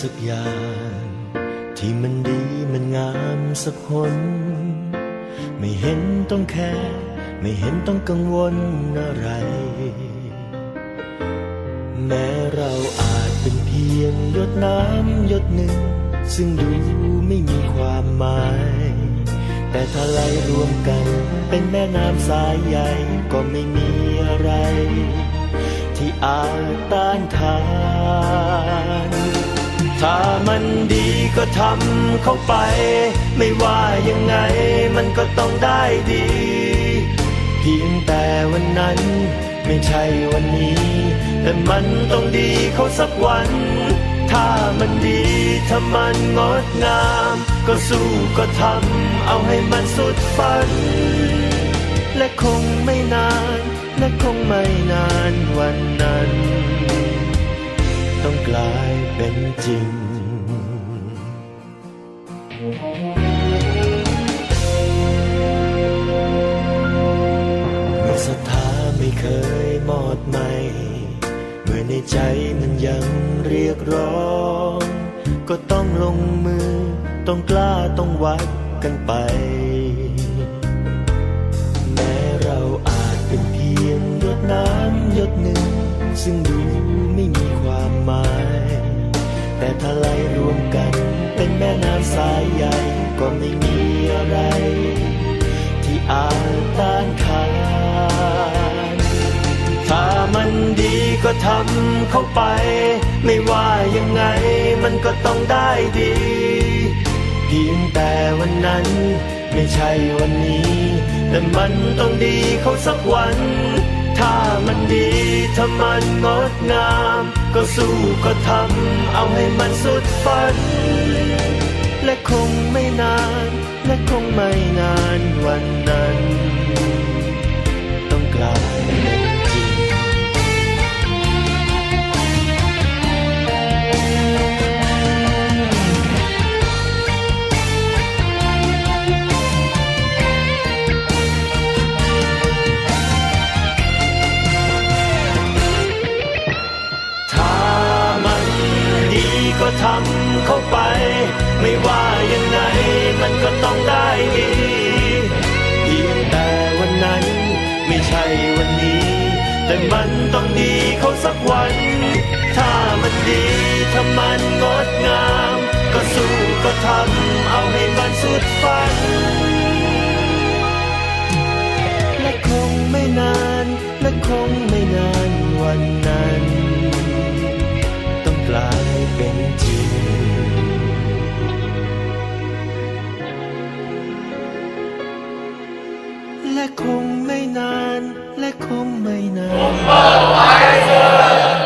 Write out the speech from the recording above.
สักอย่าง ที่มันดีมันงามสักหนไม่เห็นต้องแค่ไม่เห็นต้องกังวลอะไร แม้เราอาจเป็นเพียงหยดน้ำหยดหนึ่ง ซึ่งดูไม่มีความหมาย แต่ถ้าไหลรวมกันเป็นแม่น้ำสายใหญ่ก็ไม่มีอะไร ที่อาจต้านทาน ถ้ามันดีก็ทำเข้าไป ไม่ว่ายังไงมันก็ต้องได้ดี เพียงแต่วันนั้น ไม่ใช่วันนี้ แต่มันต้องดีเขาสักวัน ถ้ามันดีถ้ามันงดงาม ก็สู้ก็ทำเอาให้มันสุดฝัน และคงไม่นาน และคงไม่นานวันนั้น ต้องกลายเป็นจริง เมื่อศรัทธาไม่เคยหมดไหม เมื่อในใจมันยังเรียกร้อง ก็ต้องลงมือ ต้องกล้าต้องวัดกันไป แม้เราอาจเป็นเพียงหยดน้ำหยดหนึ่ง ซึ่งดูไม่มี มาย แต่ถ้าไหลรวมกัน เป็นแม่น้ำสายใหญ่ก็ไม่มีอะไร ที่อาจต้านทานถ้ามันดีก็ทำเข้าไป ไม่ว่ายังไงมันก็ต้องได้ดี เพียงแต่วันนั้นไม่ใช่วันนี้ แต่มันต้องดีเขาสักวัน ถ้ามันงดงาม ก็สู้ก็ทำเอาให้มันสุดฝัน ก็ทำเข้าไป ไม่ว่ายังไงมันก็ต้องได้ดีเพียงแต่วันนั้นไม่ใช่วันนี้ แต่มันต้องดีเขาสักวัน ถ้ามันดีถ้ามันงดงาม ก็สู้ก็ทำเอาให้มันสุดฝัน และคงไม่นานและคงไม่นานวันนั้น และคงไม่นาน และคงไม่นาน